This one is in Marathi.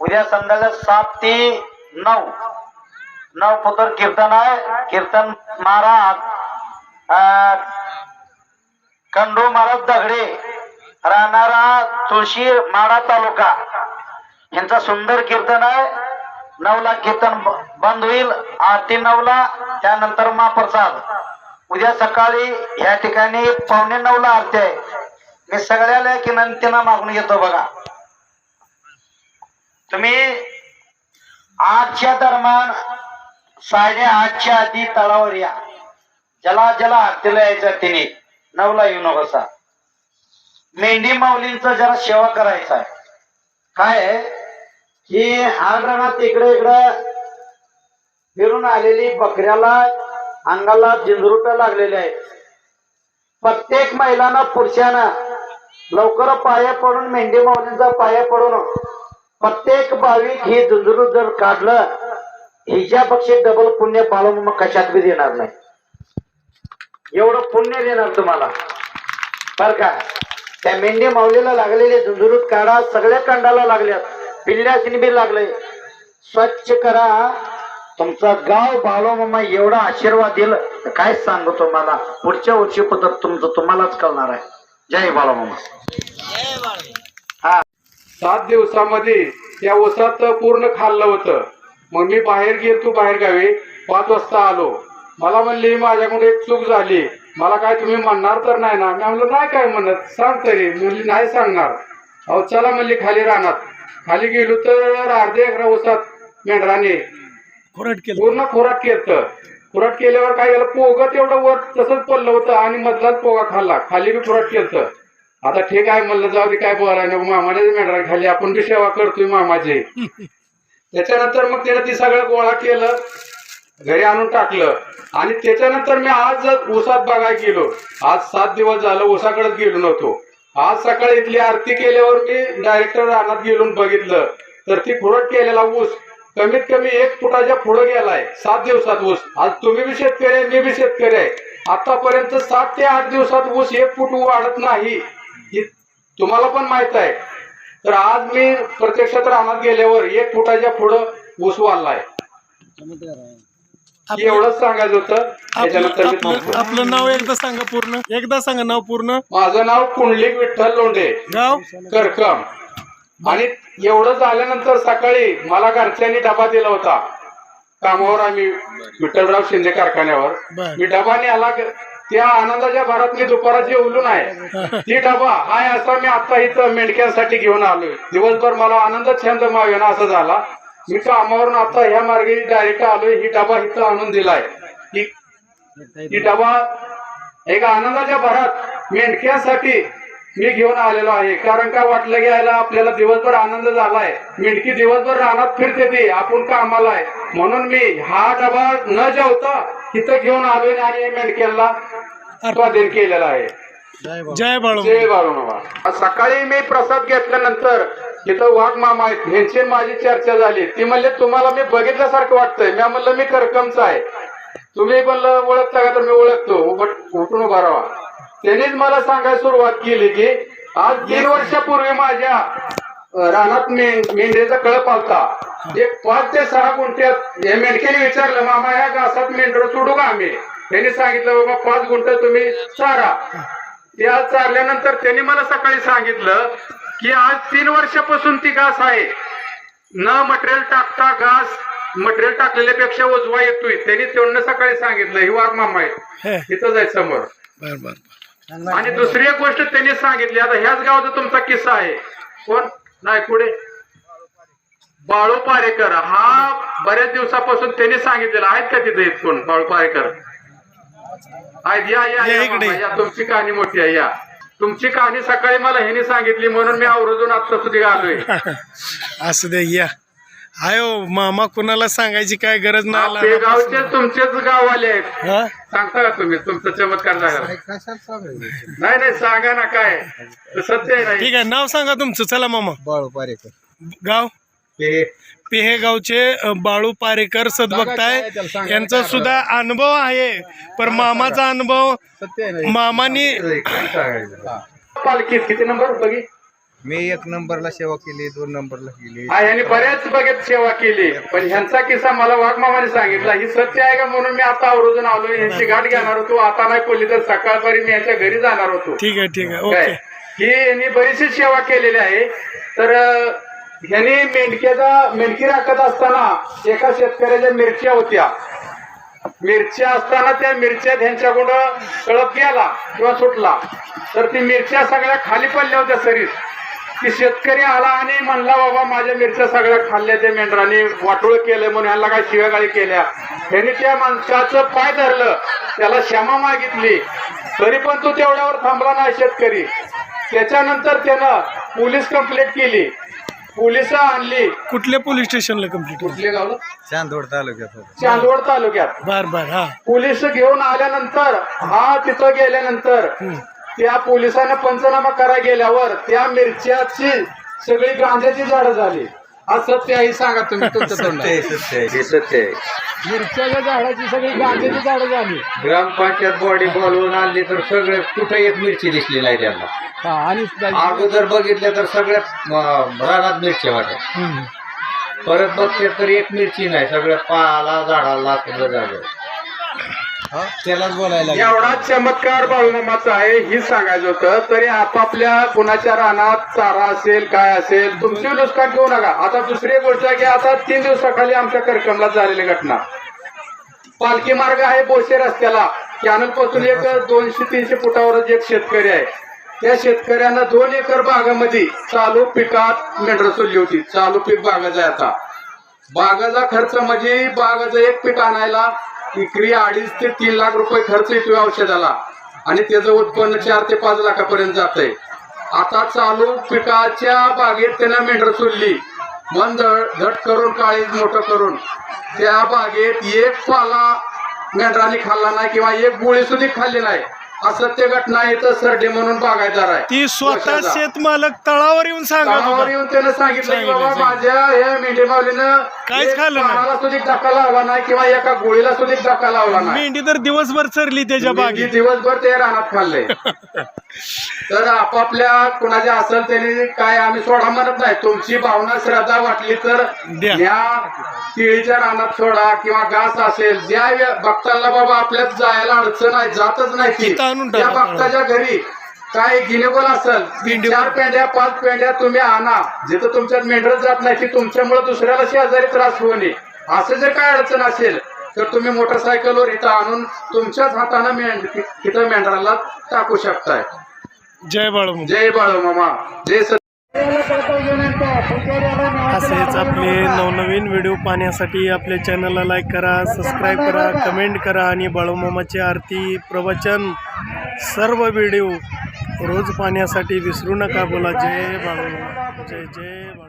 उद्या संध्याकाळ सात ते नऊ. नऊ पुतर कीर्तन आहे. कीर्तन महाराज खंडो खंडू महाराज दगडे राहणारा तुळशी माडा तालुका. यांचा सुंदर कीर्तन आहे. नऊला कीर्तन ब- बंद होईल. आरती नऊला त्यानंतर महाप्रसाद. उद्या सकाळी ह्या ठिकाणी पावणे नऊला आरती आहे. मी सगळ्याला एक विनंतीनं मागून घेतो बघा. तुम्ही आजच्या दरम्यान साडे आठच्या आधी तळावर या. ज्याला ज्याला आरतीला यायचा तिने. नवला येऊ नकोसा मेंढी माऊलींचा जरा सेवा करायचा आहे. काय की आग्रहात इकडे इकडे फिरून आलेली बकऱ्याला अंगाला झिंजरुट लागलेले आहेत प्रत्येक महिलांना पुरुषानं लवकर पाया पडून मेंढी माऊलींचा पाया पडून प्रत्येक भाविक ही झुंजरू जर काढलं हिच्यापेक्षा डबल पुण्य पाळून मग कशात बी देणार नाही. एवढं पुण्य देणार तुम्हाला. बर का? त्या मेंढी माऊलीला लागलेले झुंझुरूत काढा सगळ्या कांडाला लागल्यात. पिल्ल्यासनी बी लागले स्वच्छ करा. तुमचा गाव बाळो एवढा आशीर्वाद दिल तर काय सांगू तुम्हाला? पुढच्या वर्षी पद्धत तुमचं तुम्हालाच कळणार आहे. जय बाळो मामा. सात दिवसामध्ये त्या ऊसात पूर्ण खाल्लं होतं. मग मी बाहेर गेलो बाहेर गावी. पाच वाजता आलो. मला म्हणली माझ्याकडून एक चूक झाली. मला काय तुम्ही म्हणणार तर नाही ना? मी म्हणलं नाही काय म्हणत. सांग तरी. म्हणली नाही सांगणार. अहो चला म्हणली खाली राहणार खाली गेलो तर अर्धे एकरा ऊसात मेंढराने पूर्ण खोराक केलं खुराट केल्यावर काय झालं? पोगत एवढं वर तसंच पडलं होतं आणि मधलाच पोगा खाल्ला. खाली बी खुराट केलं आता ठीक आहे म्हणलं जाऊ दे काय बोलाय नको मामाने मेंढरा खाली आपण बी सेवा करतोय मामाची. त्याच्यानंतर मग त्याने ती सगळं गोळा केलं घरी आणून टाकलं. आणि त्याच्यानंतर मी आज ऊसात बघायला गेलो. आज सात दिवस झालं ऊसाकडेच गेलो नव्हतो. आज सकाळी इथली आरती केल्यावर मी डायरेक्टर रानात गेलो आणि बघितलं. तर ती खुरट केलेला ऊस कमीत कमी एक फुटाच्या पुढे गेलाय. सात दिवसात ऊस. आज तुम्ही बी शेतकरी आहे मी बी शेतकरी आहे. आतापर्यंत सात ते आठ दिवसात ऊस एक फूट वाढत नाही. तुम्हाला पण माहीत आहे. तर आज मी प्रत्यक्षात रानात गेल्यावर एक फुटाच्या पुढं ऊस वाढलाय एवढंच सांगायचं होतं. त्याच्यानंतर आपलं नाव एकदा सांगा पूर्ण. एकदा सांगा नाव पूर्ण. माझं नाव कुंडलिक विठ्ठल लोंढे. गाव? करकम. आणि एवढं झाल्यानंतर सकाळी मला घरच्यांनी डबा दिला होता. कामावर आम्ही विठ्ठलराव शिंदे कारखान्यावर. मी डबा आला त्या आनंदाच्या भरात मी दुपारात उलून आहे ती डबा हाय असा मी आता इथं मेंढक्यांसाठी घेऊन आलोय. दिवसभर मला आनंद छंद मावेना असं झाला. मी कामावरून आता ह्या मार्गे डायरेक्ट आलोय ही डबा इथं आणून दिलाय. ही डबा एक आनंदाच्या भरात मेंढक्यांसाठी मी घेऊन आलेलो आहे. कारण का वाटलं घ्यायला आपल्याला दिवसभर आनंद झालाय. मेंढकी दिवसभर रानात फिरते ती आपण कामाला आहे. म्हणून मी हा डबा न जेवता इथं घेऊन आलोय आणि मेंढक्यांना स्वाधीन केलेला आहे. जय बाळू. जय बाळूमामा सकाळी मी प्रसाद घेतल्यानंतर तिथं वाघ मामा आहेत ह्यांची माझी चर्चा झाली. ती म्हणले तुम्हाला मी बघितल्यासारखं वाटतंय. मी म्हणलं मी करकमचा आहे. तुम्ही म्हणलं ओळखता का? तर मी ओळखतो. उठून उभा राहा. त्यांनीच मला सांगायला सुरुवात केली की आज तीन वर्षापूर्वी माझ्या रानात मे मेंढ्याचा कळप आलता. एक पाच ते सहा गुंठ्यात या मेंढक्याने विचारलं मामा या घासात मेंढर सोडू का आम्ही? त्यांनी सांगितलं बाबा पाच गुंठ तुम्ही चारा. ते आज चारल्यानंतर त्यांनी मला सकाळी सांगितलं की आज तीन वर्षापासून ती घास आहे. न मटेरियल टाकता घास मटेरियल टाकलेल्यापेक्षा उजवा येतोय. त्यांनी तेवढं सकाळी सांगितलं ही वाघ मामा आहे. इथं जायचं समोर. आणि दुसरी एक गोष्ट त्यांनी सांगितली आता ह्याच गावचा तुमचा किस्सा आहे. कोण नाही पुढे बाळू पारेकर हा बऱ्याच दिवसापासून त्यांनी सांगितलेला आहेत का तिथे कोण बाळू पारेकर आहेत या या, या तुमची कहाणी मोठी आहे या. तुमची कहाणी सकाळी मला ह्यानी सांगितली म्हणून मी आवरोजून आता सुद्धा आलोय. असू दे या. आयो मामा कुणाला सांगायची काय गरज ते नाही गावचे तुमचेच गाववाले आहेत. हा? सांगता का तुम्ही? तुमचा चमत्कार झाला नाही नाही सांगा ना काय. सत्य आहे नाही ठीक आहे नाव सांगा तुमचं. चला मामा. बाळू पारेकर. गाव? ते पेहे गावचे अ, बाळू पारेकर सदबक्ताय यांचा सुद्धा अनुभव आहे. पण मामाचा अनुभव सत्य आहे ना मामानी सांगायचं? पालखीत किती नंबर बघी मी एक नंबरला सेवा केली दोन नंबरला केली. हा ह्यांनी बऱ्याच बघत सेवा केली. पण ह्यांचा किस्सा मला वाघमामाने सांगितला. ही सत्य आहे का म्हणून मी आता आवरून आलो ह्यांची गाठ घेणार होतो. आता नाही कोली तर सकाळपर्यंत मी यांच्या घरी जाणार होतो. ठीक आहे ठीक आहे. काय? ओके. ही यांनी बरीचशी सेवा केलेली आहे. तर ह्यांनी मेंढक्याचा मेंढकी राखत असताना एका शेतकऱ्याच्या मिरच्या होत्या. मिरच्या असताना त्या मिरच्या त्यांच्याकडं कळप गेला किंवा सुटला. तर ती मिरच्या सगळ्या खाली पडल्या होत्या सरीत. की शेतकरी आला आणि म्हणला बाबा माझ्या मिरच्या सगळ्या खाल्ल्या त्या मेंढराने वाटोळ केलं म्हणून ह्याला काय शिव्यागाळी केल्या. ह्याने त्या माणसाचं पाय धरलं त्याला क्षमा मागितली. तरी पण तो तेवढ्यावर थांबला नाही शेतकरी. त्याच्यानंतर त्यानं पोलीस कंप्लेंट केली. पोलीस आणली. कुठल्या पोलीस स्टेशनला कंप्लीट कुठले गावलं? चांदवड तालुक्यात. चांदवड तालुक्यात. बर बर हा. पोलीस घेऊन आल्यानंतर हा तिथं गेल्यानंतर त्या पोलिसांना पंचनामा करा गेल्यावर त्या मिरच्याची सगळी गांजाची झाडं झाली. आज सत्य आहे सांगा तुम्ही तुमच्या सत्य. आहे, सत्य आहे. हे सत्य आहे. मिरच्याच्या झाडाची सगळी गांजाची झाडं झाली. ग्रामपंचायत बॉडी बोलवून आणली तर सगळे कुठे एक मिरची दिसली नाही त्यांना. हा, आणि अगोदर बघितल्या तर सगळ्यात अं, रानात मिरची होत्या परत बघते तर एक मिरची नाही सगळ्या पाला झाडाला सगळं झालं. त्यालाच बोलायला एवढा चमत्कार बाळूमामाचा आहे ही सांगायचं होतं तरी आपापल्या कुणाच्या रानात चारा असेल काय असेल तुमची नुकसान घेऊ नका. आता दुसरी गोष्ट आहे की आता तीन दिवसाखाली आमच्या कार्यक्रमाला झालेली घटना. पालखी मार्ग आहे बोसे रस्त्याला. कॅनलपासून एक दोनशे तीनशे फुटावरच एक शेतकरी आहे त्या शेतकऱ्यानं दोन एकर बागामध्ये चालू पिकात मेंढर सोडली होती. चालू पीक बागाचा आहे आता. बागाचा खर्च म्हणजे बागाचं एक पीक आणायला विक्री अडीच ते तीन लाख रुपये खर्च येतोय औषधाला. आणि त्याचं उत्पन्न चार ते पाच लाखापर्यंत जात आहे आता चालू पिकाच्या बागेत त्यांना मेंढर सोडली. मन धड करून काळी मोठं करून. त्या बागेत एक पाला मेंढराने खाल्ला नाही किंवा एक गोळी सुद्धा खाल्ली नाही. असं ते घटना इथं सरडे म्हणून बागायदार आहे ती स्वतः. शेतमालक तळावर येऊन सांगत कामावर होता येऊन त्यानं सांगितलं की सांगितलं, बाबा सांगितलं. माझ्या या मेंढी माऊलीनं काहीच खाल्लं नाही. सुद्धा धक्का लावला नाही किंवा एका गोळीला सुद्धा धक्का लावला नाही मेंढी तर दिवसभर चरली त्याच्या बागेत दिवसभर ते रानात खाल्ले तर आपापल्या कुणाच्या असेल त्यांनी काय आम्ही सोडा म्हणत नाही. तुमची भावना श्रद्धा वाटली तर. या केळीच्या रानात सोडा किंवा घास असेल ज्या भक्तांना बाबा आपल्यात जायला अडचण आहे जातच नाही ती. त्या. भक्ताच्या घरी काय गिनेगोल असेल चार पेंड्या पाच पेंड्या तुम्ही आणा. जिथं तुमच्यात मेंढर जात नाही ती तुमच्यामुळे दुसऱ्याला शेजारी त्रास होऊ नये. असं जर काय अडचण असेल तर तुम्ही मोटरसायकलवर इथं आणून तुमच्याच हाताने मेंढ इथं मेंढराला टाकू शकताय. जय बाळू जय बाळू मामा जय सत असेच आपले नवनवीन व्हिडिओ पाहण्यासाठी आपल्या चॅनलला लाईक करा सबस्क्राईब करा कमेंट करा आणि बाळूमामाची आरती प्रवचन सर्व व्हिडिओ रोज पाहण्यासाठी विसरू नका बोला. जय बाळूमामा. जय जय बाळू